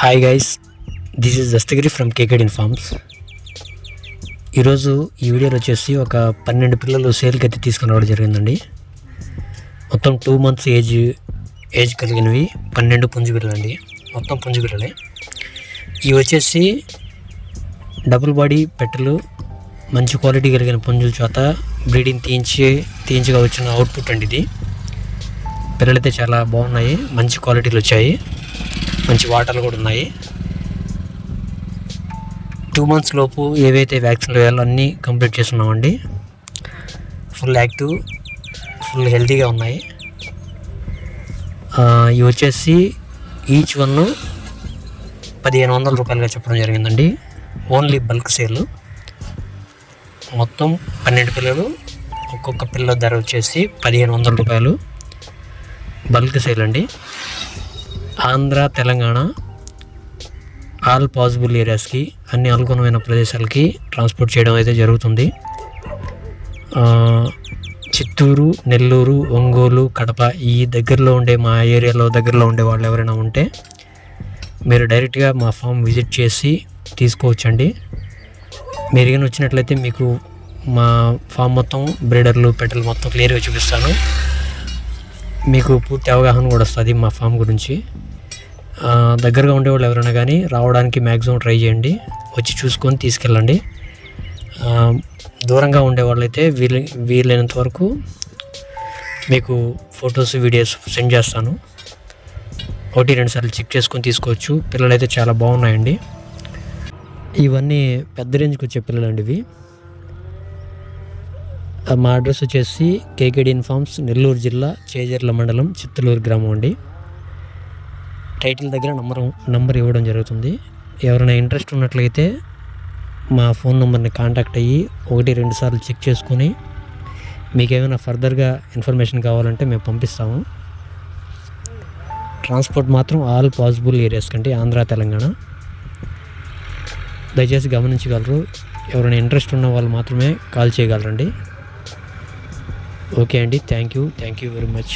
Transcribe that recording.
Hi guys this is Dastagiri from కేకెడ్ informs ఈరోజు ఈ వీడియోలో వచ్చేసి ఒక పన్నెండు పిల్లలు సేల్కి అయితే తీసుకుని రావడం జరిగిందండి. మొత్తం టూ మంత్స్ ఏజ్ ఏజ్ కలిగినవి పన్నెండు పుంజు పిల్లలు అండి మొత్తం పుంజు పిల్లలే ఇవి వచ్చేసి డబుల్ బాడీ పెట్టలు మంచి క్వాలిటీ కలిగిన పుంజుల చేత బ్రీడింగ్ తీయించి తీయించగా వచ్చిన అవుట్పుట్ అండి ఇది. పిల్లలైతే చాలా బాగున్నాయి మంచి క్వాలిటీలు వచ్చాయి. మంచి వాటర్లు కూడా ఉన్నాయి. టూ మంత్స్ లోపు ఏవైతే వ్యాక్సిన్లు వేయాలో అన్నీ కంప్లీట్ చేస్తున్నామండి. ఫుల్ యాక్టివ్ ఫుల్ హెల్తీగా ఉన్నాయి. ఇవి వచ్చేసి ఈచ్ వన్ పదిహేను వందల రూపాయలుగా చెప్పడం జరిగిందండి. ఓన్లీ బల్క్ సేల్ మొత్తం పన్నెండు పిల్లలు ఒక్కొక్క పిల్ల ధర వచ్చేసి పదిహేను వందల రూపాయలు. బల్క్ సేల్ అండి. ఆంధ్ర తెలంగాణ ఆల్ పాసిబుల్ ఏరియాస్కి అన్ని అనుగుణమైన ప్రదేశాలకి ట్రాన్స్పోర్ట్ చేయడం అయితే జరుగుతుంది. చిత్తూరు నెల్లూరు ఒంగోలు కడప ఈ దగ్గరలో ఉండే మా ఏరియాలో దగ్గరలో ఉండే వాళ్ళు ఎవరైనా ఉంటే మీరు డైరెక్ట్గా మా ఫామ్ విజిట్ చేసి తీసుకోవచ్చండి. మీరు కానీ వచ్చినట్లయితే మీకు మా ఫామ్ మొత్తం బ్రీడర్లు పెట్టలు మొత్తం క్లియర్గా చూపిస్తాను. మీకు పూర్తి అవగాహన కూడా వస్తుంది మా ఫామ్ గురించి. దగ్గరగా ఉండేవాళ్ళు ఎవరైనా కానీ రావడానికి మ్యాక్సిమం ట్రై చేయండి. వచ్చి చూసుకొని తీసుకెళ్ళండి. దూరంగా ఉండేవాళ్ళు అయితే వీలు వీలైనంత వరకు మీకు ఫొటోస్ వీడియోస్ సెండ్ చేస్తాను. ఒకటి రెండు సార్లు చెక్ చేసుకొని తీసుకోవచ్చు. పిల్లలు అయితే చాలా బాగున్నాయండి. ఇవన్నీ పెద్ద రేంజ్కి వచ్చే పిల్లలు అండి ఇవి మా అడ్రస్ వచ్చేసి కేకేడి ఇన్ఫార్మ్స్ నెల్లూరు జిల్లా చేజర్ల మండలం చిత్తలూరు గ్రామం అండి. టైటిల్ దగ్గర నంబర్ నంబర్ ఇవ్వడం జరుగుతుంది. ఎవరైనా ఇంట్రెస్ట్ ఉన్నట్లయితే మా ఫోన్ నెంబర్ని కాంటాక్ట్ అయ్యి ఒకటి రెండు సార్లు చెక్ చేసుకొని మీకు ఏమైనా ఫర్దర్గా ఇన్ఫర్మేషన్ కావాలంటే మేము పంపిస్తాము. ట్రాన్స్పోర్ట్ మాత్రం ఆల్ పాసిబుల్ ఏరియాస్ కంటే ఆంధ్ర తెలంగాణ. దయచేసి గమనించగలరు. ఎవరైనా ఇంట్రెస్ట్ ఉన్న వాళ్ళు మాత్రమే కాల్ చేయగలరండి. ఓకే అండి. Thank you. Thank you very much.